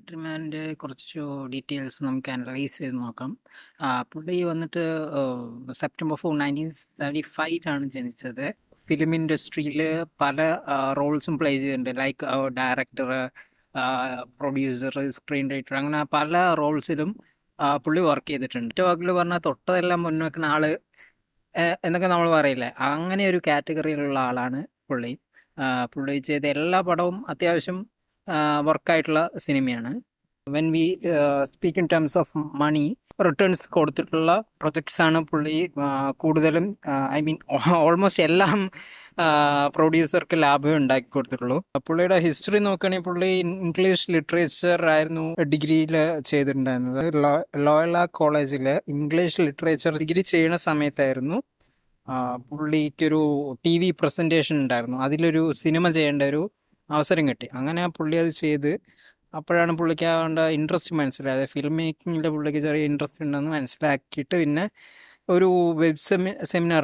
വെട്രിമാന്റെ കുറച്ച് ഡീറ്റെയിൽസ് നമുക്ക് അനലൈസ് ചെയ്ത് നോക്കാം. പുള്ളി വന്നിട്ട് സെപ്റ്റംബർ ഫോർ നയന്റീൻ സെവന്റി ഫൈവിലാണ് ജനിച്ചത്. ഫിലിം ഇൻഡസ്ട്രിയിൽ പല റോൾസും പ്ലേ ചെയ്തിട്ടുണ്ട്. Like director producer screen writer അങ്ങനെ പല റോൾസിലും പുള്ളി വർക്ക് ചെയ്തിട്ടുണ്ട്. ടോക്കിൽ പറഞ്ഞാൽ തൊട്ടതെല്ലാം മുൻവെക്കുന്ന ആൾ എന്നൊക്കെ നമ്മൾ പറയില്ലേ? അങ്ങനെ ഒരു കാറ്റഗറിയിലുള്ള ആളാണ് പുള്ളി. പുള്ളി ചെയ്ത എല്ലാ പടവും അത്യാവശ്യം വർക്കായിട്ടുള്ള സിനിമയാണ്. When we speak in terms of money returns കൊടുത്തിട്ടുള്ള പ്രൊജക്ട്സ് ആണ് പുള്ളി കൂടുതലും ഐ മീൻ ഓൾമോസ്റ്റ് എല്ലാം പ്രൊഡ്യൂസർക്ക് ലാഭം ഉണ്ടാക്കി കൊടുത്തിട്ടുള്ളൂ. പുള്ളിയുടെ ഹിസ്റ്ററി നോക്കുകയാണെങ്കിൽ പുള്ളി ഇംഗ്ലീഷ് ലിറ്ററേച്ചർ ആയിരുന്നു ഡിഗ്രിയിൽ ചെയ്തിട്ടുണ്ടായിരുന്നത്. ലോയല കോളേജിൽ ഇംഗ്ലീഷ് ലിറ്ററേച്ചർ ഡിഗ്രി ചെയ്യുന്ന സമയത്തായിരുന്നു പുള്ളിക്കൊരു ടി വി പ്രസന്റേഷൻ ഉണ്ടായിരുന്നു. അതിലൊരു സിനിമ ചെയ്യേണ്ട ഒരു അവസരം കിട്ടി. അങ്ങനെ പുള്ളി അത് ചെയ്ത് അപ്പോഴാണ് പുള്ളിക്ക് ആവേണ്ട ഇൻട്രസ്റ്റ് മനസ്സിലായത്. ഫിലിം മേക്കിങ്ങിൽ പുള്ളിക്ക് ചെറിയ ഇൻട്രസ്റ്റ് ഉണ്ടെന്ന് മനസ്സിലാക്കിയിട്ട് പിന്നെ ഒരു വെബ് സെമി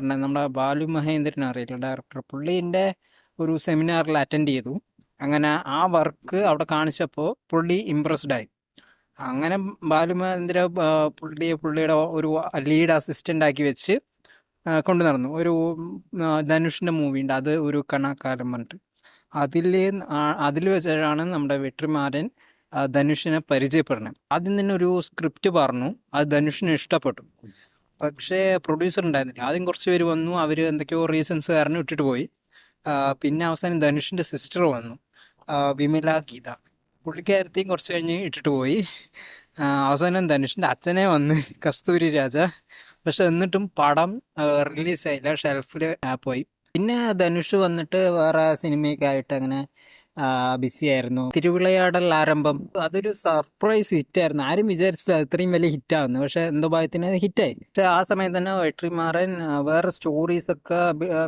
ഉണ്ട് നമ്മുടെ ബാലു മഹേന്ദ്രൻ അറിയില്ല ഡയറക്ടർ പുള്ളീന്റെ ഒരു സെമിനാറിൽ അറ്റൻഡ് ചെയ്തു. അങ്ങനെ ആ വർക്ക് അവിടെ കാണിച്ചപ്പോൾ പുള്ളി ഇമ്പ്രസ്ഡ് ആയി. അങ്ങനെ ബാലു മഹേന്ദ്ര പുള്ളിയെ പുള്ളിയുടെ ഒരു ലീഡ് അസിസ്റ്റന്റ് ആക്കി വെച്ച് കൊണ്ടു നടന്നു ഒരു ധനുഷിന്റെ മൂവി ഉണ്ട് അത് ഒരു കണാക്കാലം പറഞ്ഞിട്ട്. അതിൽ അതിൽ വെച്ചാണ് നമ്മുടെ വെട്രിമാരൻ ആ, ധനുഷിനെ പരിചയപ്പെടുന്നത്. ആദ്യം തന്നെ ഒരു സ്ക്രിപ്റ്റ് പറഞ്ഞു അത് ധനുഷിന് ഇഷ്ടപ്പെട്ടു. പക്ഷേ പ്രൊഡ്യൂസർ ഉണ്ടായിരുന്നില്ല. ആദ്യം കുറച്ച് പേര് വന്നു അവർ എന്തൊക്കെയോ റീസൺസ് കാരണം ഇട്ടിട്ട് പോയി. പിന്നെ അവസാനം ധനുഷിന്റെ സിസ്റ്റർ വന്നു വിമല ഗീത. പുള്ളിക്കാരത്തെയും കുറച്ച് കഴിഞ്ഞ് ഇട്ടിട്ട് പോയി. അവസാനം ധനുഷിന്റെ അച്ഛനെ വന്ന് കസ്തൂരി രാജ. പക്ഷെ എന്നിട്ടും പടം റിലീസായില്ല ഷെൽഫിൽ പോയി. പിന്നെ ധനുഷ് വന്നിട്ട് വേറെ സിനിമയൊക്കെ അങ്ങനെ ബിസി ആയിരുന്നു. തിരുവിളയാടൽ ആരംഭം അതൊരു സർപ്രൈസ് ഹിറ്റ് ആയിരുന്നു. ആരും വിചാരിച്ചില്ല ഇത്രയും വലിയ ഹിറ്റ് ആവുന്നു പക്ഷെ എന്തോ ഭാഗത്തിന് ഹിറ്റായി പക്ഷെ ആ സമയത്ത് തന്നെ വെട്രിമാറൻ വേറെ സ്റ്റോറീസ് ഒക്കെ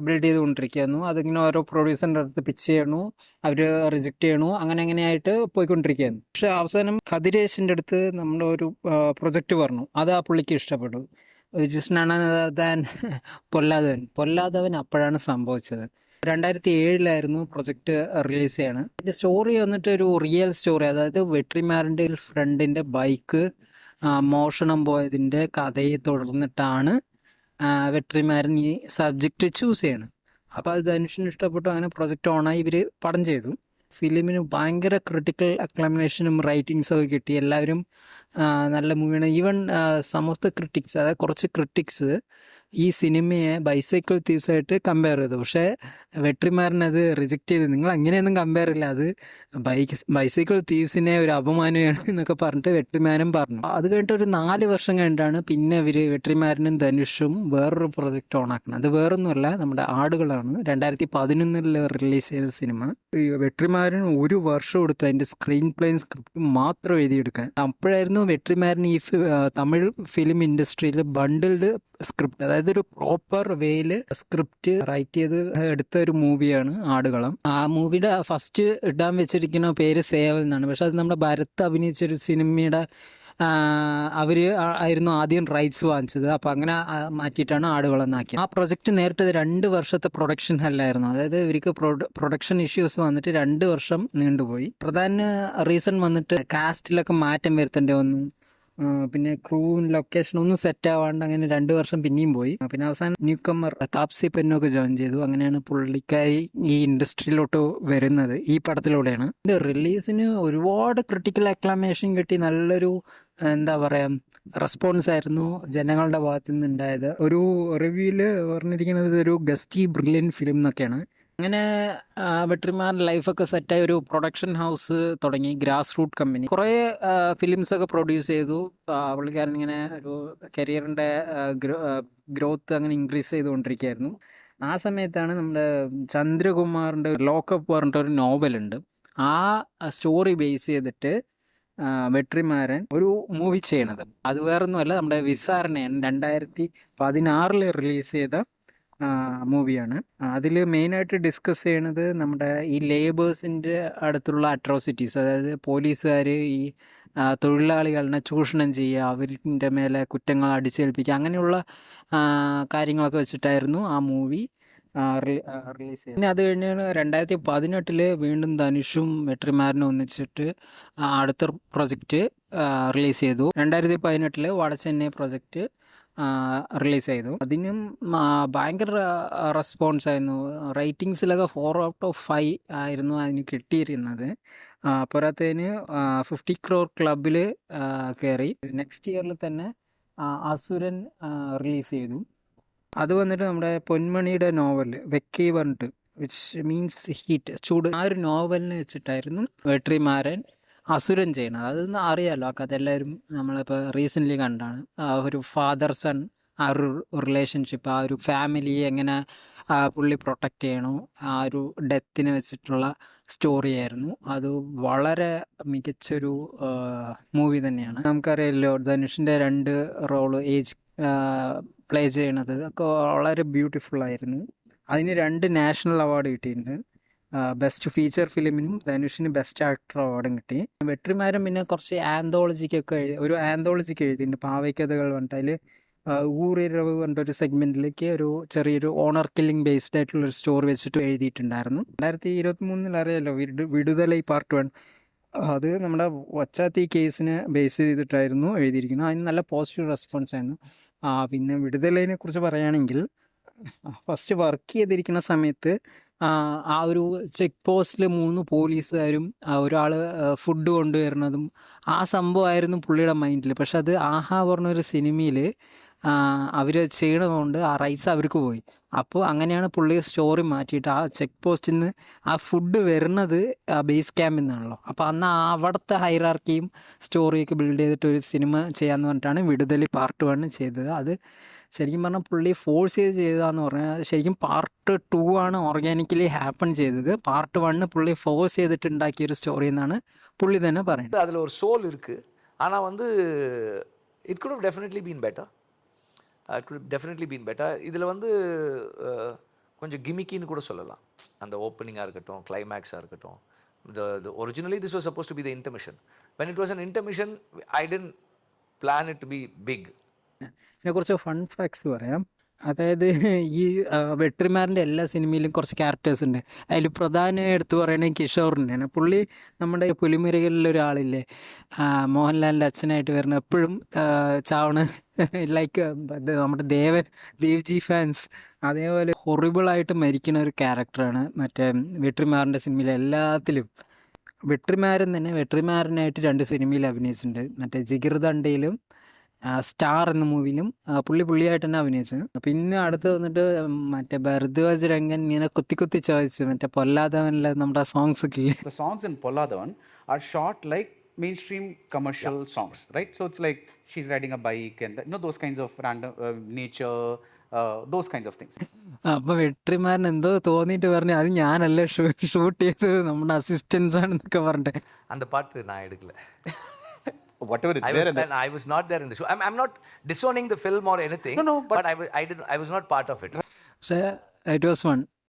ബിൽഡ് ചെയ്തുകൊണ്ടിരിക്കുന്നു അതിങ്ങനെ ഓരോ പ്രൊഡ്യൂസറിന്റെ അടുത്ത് പിച്ച് ചെയ്യണു അവർ റിജക്റ്റ് ചെയ്യണു അങ്ങനെ അങ്ങനെയായിട്ട് പോയിക്കൊണ്ടിരിക്കുകയായിരുന്നു. പക്ഷെ അവസാനം കതിരേശിന്റെ അടുത്ത് നമ്മുടെ ഒരു പ്രൊജക്ട് പറഞ്ഞു. അത് ആ പുള്ളിക്ക് ഇഷ്ടപ്പെട്ടു. Which is പൊല്ലാതവൻ. പൊല്ലാതവൻ അപ്പോഴാണ് സംഭവിച്ചത്. രണ്ടായിരത്തി ഏഴിലായിരുന്നു പ്രൊജക്ട് റിലീസ് ചെയ്യാണ് ഇതിന്റെ സ്റ്റോറി വന്നിട്ട് ഒരു റിയൽ സ്റ്റോറി അതായത് വെട്രിമാരന്റെ ഫ്രണ്ടിന്റെ ബൈക്ക് മോഷണം പോയതിന്റെ കഥയെ തുടർന്നിട്ടാണ് വെട്രിമാരൻ ഈ സബ്ജക്റ്റ് ചൂസ് ചെയ്യണം അപ്പോൾ അത് ധനുഷിന് ഇഷ്ടപ്പെട്ടു അങ്ങനെ പ്രൊജക്റ്റ് ഓണായി ഇവർ പടം ചെയ്തു. ഫിലിമിന് ഭയങ്കര ക്രിട്ടിക്കൽ അക്ലമിനേഷനും റൈറ്റിങ്സും ഒക്കെ കിട്ടി. എല്ലാവരും നല്ല മൂവിയാണ് ഈവൻ സം ഓഫ് ക്രിട്ടിക്സ് അതായത് കുറച്ച് ക്രിട്ടിക്സ് ഈ സിനിമയെ ബൈസൈക്കിൾ തീവ്സായിട്ട് കമ്പയർ ചെയ്തു. പക്ഷേ വെട്രിമാരൻ അത് റിജക്റ്റ് ചെയ്ത്. നിങ്ങൾ അങ്ങനെയൊന്നും കമ്പയർ ഇല്ല. അത് ബൈക്ക് ബൈസൈക്കിൾ തീവ്സിനെ ഒരു അപമാനമാണ് എന്നൊക്കെ പറഞ്ഞിട്ട് വെട്രിമാനും പറഞ്ഞു. അത് കഴിഞ്ഞിട്ട് ഒരു നാല് വർഷം കഴിഞ്ഞിട്ടാണ് പിന്നെ ഇവർ വെട്രിമാരനും ധനുഷും വേറൊരു പ്രൊജക്റ്റ് ഓൺ ആക്കുന്നത് അത് വേറൊന്നുമല്ല നമ്മുടെ ആടുകളാണ്. രണ്ടായിരത്തി പതിനൊന്നിൽ റിലീസ് ചെയ്ത സിനിമ. ഈ വെട്രിമാരൻ ഒരു വർഷം എടുത്തു അതിന്റെ സ്ക്രീൻ പ്ലേയും സ്ക്രിപ്റ്റും മാത്രം എഴുതിയെടുക്കാൻ. അപ്പോഴായിരുന്നു വെട്രിമാരൻ ഈ തമിഴ് ഫിലിം ഇൻഡസ്ട്രിയിൽ ബണ്ടിൽഡ് സ്ക്രിപ്റ്റ് അതായത് ഒരു പ്രോപ്പർ വേയിൽ സ്ക്രിപ്റ്റ് റൈറ്റ് ചെയ്ത് എടുത്ത ഒരു മൂവിയാണ് ആടുകളം. ആ മൂവിയുടെ ഫസ്റ്റ് ഇടാൻ വെച്ചിരിക്കുന്ന പേര് സേവൽ എന്നാണ്. പക്ഷെ അത് നമ്മുടെ ഭരത് അഭിനയിച്ച ഒരു സിനിമയുടെ അവർ ആയിരുന്നു ആദ്യം റൈറ്റ്സ് വാങ്ങിച്ചത്. അപ്പോൾ അങ്ങനെ മാറ്റിയിട്ടാണ് മാറ്റിയിട്ടാണ് ആടുകളെന്നാക്കിയത് ആ പ്രൊജക്റ്റ് നേരിട്ട് രണ്ട് വർഷത്തെ പ്രൊഡക്ഷൻ അല്ലായിരുന്നു. അതായത് ഇവർക്ക് പ്രൊഡക്ഷൻ ഇഷ്യൂസ് വന്നിട്ട് രണ്ട് വർഷം നീണ്ടുപോയി. പ്രധാന റീസൺ വന്നിട്ട് കാസ്റ്റിലൊക്കെ മാറ്റം വരുത്തേണ്ടി വന്നു. പിന്നെ ക്രൂവും ലൊക്കേഷനും ഒന്നും സെറ്റ് ആവാണ്ട് അങ്ങനെ രണ്ടു വർഷം പിന്നെയും പോയി. പിന്നെ അവസാനം ന്യൂ കമ്മർ താപ്സി പെന്നൊക്കെ ജോയിൻ ചെയ്തു. അങ്ങനെയാണ് പുള്ളിക്കായി ഈ ഇൻഡസ്ട്രിയിലോട്ട് വരുന്നത്. ഈ പടത്തിലൂടെയാണ്. റിലീസിന് ഒരുപാട് ക്രിട്ടിക്കൽ അക്ലാമേഷൻ കിട്ടി. നല്ലൊരു എന്താ പറയാ റെസ്പോൺസ് ആയിരുന്നു ജനങ്ങളുടെ ഭാഗത്തു നിന്ന് ഉണ്ടായത് ഒരു റിവ്യൂൽ പറഞ്ഞിരിക്കുന്നത് ഒരു ഗസ്റ്റി ബ്രില്യൻ ഫിലിം എന്നൊക്കെയാണ്. അങ്ങനെ വെട്രിമാർ ലൈഫൊക്കെ സെറ്റായ ഒരു പ്രൊഡക്ഷൻ ഹൗസ് തുടങ്ങി ഗ്രാസ് റൂട്ട് കമ്പനി. കുറേ ഫിലിംസ് ഒക്കെ പ്രൊഡ്യൂസ് ചെയ്തു. പുള്ളിക്കാരൻ ഇങ്ങനെ ഒരു കരിയറിന്റെ ഗ്രോത്ത് അങ്ങനെ ഇൻക്രീസ് ചെയ്തുകൊണ്ടിരിക്കുകയായിരുന്നു. ആ സമയത്താണ് നമ്മുടെ ചന്ദ്രകുമാറിന്റെ ലോക്കപ്പ് പറഞ്ഞിട്ട് ഒരു നോവലുണ്ട്. ആ സ്റ്റോറി ബേസ് ചെയ്തിട്ട് വെട്രിമാരൻ ഒരു മൂവി ചെയ്യണത്. അത് വേറൊന്നുമല്ല നമ്മുടെ വിസാരണയാണ് രണ്ടായിരത്തി പതിനാറിൽ റിലീസ് ചെയ്ത മൂവിയാണ്. അതിൽ മെയിനായിട്ട് ഡിസ്കസ് ചെയ്യണത് നമ്മുടെ ഈ ലേബേഴ്സിന്റെ അടുത്തുള്ള അട്രോസിറ്റീസ് അതായത് പോലീസുകാർ ഈ തൊഴിലാളികളെ ചൂഷണം ചെയ്യുക അവരിന്റെ മേലെ കുറ്റങ്ങൾ അടിച്ചേൽപ്പിക്കുക അങ്ങനെയുള്ള കാര്യങ്ങളൊക്കെ വെച്ചിട്ടായിരുന്നു ആ മൂവി റിലീസ് ചെയ്തത്. പിന്നെ അത് കഴിഞ്ഞ് രണ്ടായിരത്തി പതിനെട്ടിൽ വീണ്ടും ധനുഷും വെട്രിമാരനും ഒന്നിച്ചിട്ട് അടുത്ത പ്രൊജക്റ്റ് റിലീസ് ചെയ്തു. രണ്ടായിരത്തി പതിനെട്ടിൽ വടച്ചെന്നൈ പ്രൊജക്റ്റ് റിലീസ് ചെയ്തു അതിനും ഭയങ്കര റെസ്പോൺസ് ആയിരുന്നു. റേറ്റിംഗ്സിലൊക്കെ ഫോർ ഔട്ട് ഓഫ് ഫൈവ് ആയിരുന്നു അതിന് കിട്ടിയിരുന്നത്. അപ്പോഴത്തേന് ഫിഫ്റ്റി ക്രോർ ക്ലബിൽ കയറി നെക്സ്റ്റ് ഇയറിൽ തന്നെ അസുരൻ റിലീസ് ചെയ്തു. അത് വന്നിട്ട് നമ്മുടെ പൊന്മണിയുടെ നോവൽ വെക്കി പറഞ്ഞിട്ട് വിച്ച് മീൻസ് ഹീറ്റ് ചൂട്. ആ ഒരു നോവലിനെ വെച്ചിട്ടായിരുന്നു വെട്രിമാരൻ അസുരൻ ചെയ്യണം. അതൊന്നും അറിയാമല്ലോ ആ കഥ എല്ലാവരും നമ്മളിപ്പോൾ റീസെന്റ്ലി കണ്ടാണ്. ആ ഒരു ഫാദർ സൺ ആ ഒരു റിലേഷൻഷിപ്പ് ആ ഒരു ഫാമിലി എങ്ങനെ പുള്ളി പ്രൊട്ടക്റ്റ് ചെയ്യണു ആ ഒരു ഡെത്തിനെ വെച്ചിട്ടുള്ള സ്റ്റോറി ആയിരുന്നു. അത് വളരെ മികച്ചൊരു മൂവി തന്നെയാണ്. നമുക്കറിയാമല്ലോ ധനുഷിന്റെ രണ്ട് റോൾ ഏജ് പ്ലേ ചെയ്യണത് ഒക്കെ വളരെ ബ്യൂട്ടിഫുൾ ആയിരുന്നു. അതിന് രണ്ട് നാഷണൽ അവാർഡ് കിട്ടിയിട്ടുണ്ട്. ബെസ്റ്റ് ഫീച്ചർ ഫിലിമിനും ധനുഷിന് ബെസ്റ്റ് ആക്ടർ അവാർഡും കിട്ടി. വെട്രിമാരൻ പിന്നെ കുറച്ച് ആന്തോളജിക്കൊക്കെ എഴുതി ഒരു ആന്തോളജിക്ക് എഴുതിയിട്ടുണ്ട്. പാവയ്ക്കഥകൾ പറഞ്ഞിട്ട്. അതിൽ ഊറിരവ് പറഞ്ഞ ഒരു സെഗ്മെന്റിലേക്ക് ഒരു ചെറിയൊരു ഓണർ കില്ലിംഗ് ബേസ്ഡ് ആയിട്ടുള്ള ഒരു സ്റ്റോറി വെച്ചിട്ട് എഴുതിയിട്ടുണ്ടായിരുന്നു. രണ്ടായിരത്തി ഇരുപത്തി മൂന്നിൽ അറിയാലോ വിടു വിടുതലൈ പാർട്ട് വൺ അത് നമ്മുടെ വച്ചാത്തി കേസിനെ ബേസ് ചെയ്തിട്ടായിരുന്നു എഴുതിയിരിക്കുന്നത്. അതിന് നല്ല പോസിറ്റീവ് റെസ്പോൺസ് ആയിരുന്നു. പിന്നെ വിടുതലിനെ കുറിച്ച് പറയുകയാണെങ്കിൽ ഫസ്റ്റ് വർക്ക് ചെയ്തിരിക്കുന്ന സമയത്ത് ആ ഒരു ചെക്ക് പോസ്റ്റിൽ മൂന്ന് പോലീസുകാരും ഒരാൾ ഫുഡ് കൊണ്ടുവരുന്നതും ആ സംഭവമായിരുന്നു പുള്ളിയുടെ മൈൻഡിൽ പക്ഷെ അത് ആഹാ പറഞ്ഞൊരു സിനിമയിൽ അവർ ചെയ്യണതുകൊണ്ട് ആ റൈറ്റ്സ് അവർക്ക് പോയി അപ്പോൾ അങ്ങനെയാണ് പുള്ളി സ്റ്റോറി മാറ്റിയിട്ട് ആ ചെക്ക് പോസ്റ്റിൽ നിന്ന് ആ ഫുഡ് വരുന്നത് ബേസ് ക്യാമ്പിൽ നിന്നാണല്ലോ അപ്പോൾ അന്ന് ആ അവിടുത്തെ ഹൈറാർക്കിയും സ്റ്റോറിയൊക്കെ ബിൽഡ് ചെയ്തിട്ട് ഒരു സിനിമ ചെയ്യാന്ന് പറഞ്ഞിട്ടാണ് വിടുതലി പാർട്ട് വൺ ചെയ്തത് അത് ശരിക്കും പറഞ്ഞാൽ പുള്ളി ഫോഴ്സ് ചെയ്ത് ചെയ്തതാന്ന് പറഞ്ഞാൽ ശരിക്കും പാർട്ട് ടു ആണ് ഓർഗാനിക്കലി ഹാപ്പൺ ചെയ്തത് പാർട്ട് വണ്ണ് പുള്ളി ഫോഴ്സ് ചെയ്തിട്ട് ഉണ്ടാക്കിയ ഒരു സ്റ്റോറി എന്നാണ് പുള്ളി തന്നെ പറയുന്നത് அதில் ஒரு சோல் இருக்குது ஆனால் வந்து it could definitely been better it good definitely been better இதில் வந்து அஹ், கொஞ்சம் கிமிக்கின்னு கூட சொல்லலாம் அந்த ஓப்பனிங்காக இருக்கட்டும் கிளைமேக்ஸாக இருக்கட்டும் the originally this was suppose to be the intermission when it was an intermission i didn't plan it to be big ഇതിനെ കുറച്ച് ഫൺ ഫാക്ട്സ് പറയാം അതായത് ഈ വെട്രിമാറിന്റെ എല്ലാ സിനിമയിലും കുറച്ച് ക്യാരക്ടേഴ്സ് ഉണ്ട്. അതിൽ പ്രധാനമായി എടുത്തു പറയണത് കിഷോറിന്റെയാണ് പുള്ളി നമ്മുടെ പുലിമുരകളിലൊരാളില്ലേ മോഹൻലാലിന്റെ അച്ഛനായിട്ട് വരുന്ന എപ്പോഴും ചാവണ ലൈക്ക് നമ്മുടെ ദേവൻ ദേവ്ജി ഫാൻസ് അതേപോലെ ഹൊറിബിളായിട്ട് മരിക്കുന്ന ഒരു ക്യാരക്ടറാണ് മറ്റേ വെട്രിമാറിന്റെ സിനിമയിലെ എല്ലാത്തിലും. വെട്രിമാരൻ തന്നെ വെട്രിമാരനായിട്ട് രണ്ട് സിനിമയിൽ അഭിനയിച്ചിട്ടുണ്ട്. മറ്റേ ജിഗിർദണ്ഡയിലും സ്റ്റാർ എന്ന മൂവിയിലും പുള്ളി പുള്ളിയായിട്ട് തന്നെ അഭിനയിച്ചു. പിന്നെ അടുത്ത് വന്നിട്ട് മറ്റേ ഭരദ്വാജ് രംഗൻ ഇങ്ങനെ കുത്തി കുത്തി ചോദിച്ചു മറ്റേ പൊല്ലാതവനിലെ നമ്മുടെ songs songs in Polladhavan are short like main stream commercial songs right so it's like she's riding a bike and no those kinds of random nature those kinds of things അപ്പൊ വെട്രിമാരൻ എന്തോ തോന്നിയിട്ട് പറഞ്ഞു അത് ഞാനല്ല ഷൂട്ട് ചെയ്തത് നമ്മുടെ assistance ആണെന്നൊക്കെ പറഞ്ഞിട്ട്. അന്ത പാട്ട് ഞാൻ എടുക്കില്ല. whatever it's I there. Was, and I was not there in the show. I'm, I'm not disowning the film or anything. No, no. But, but I, was, I, did, I was not part of it. So it was fun.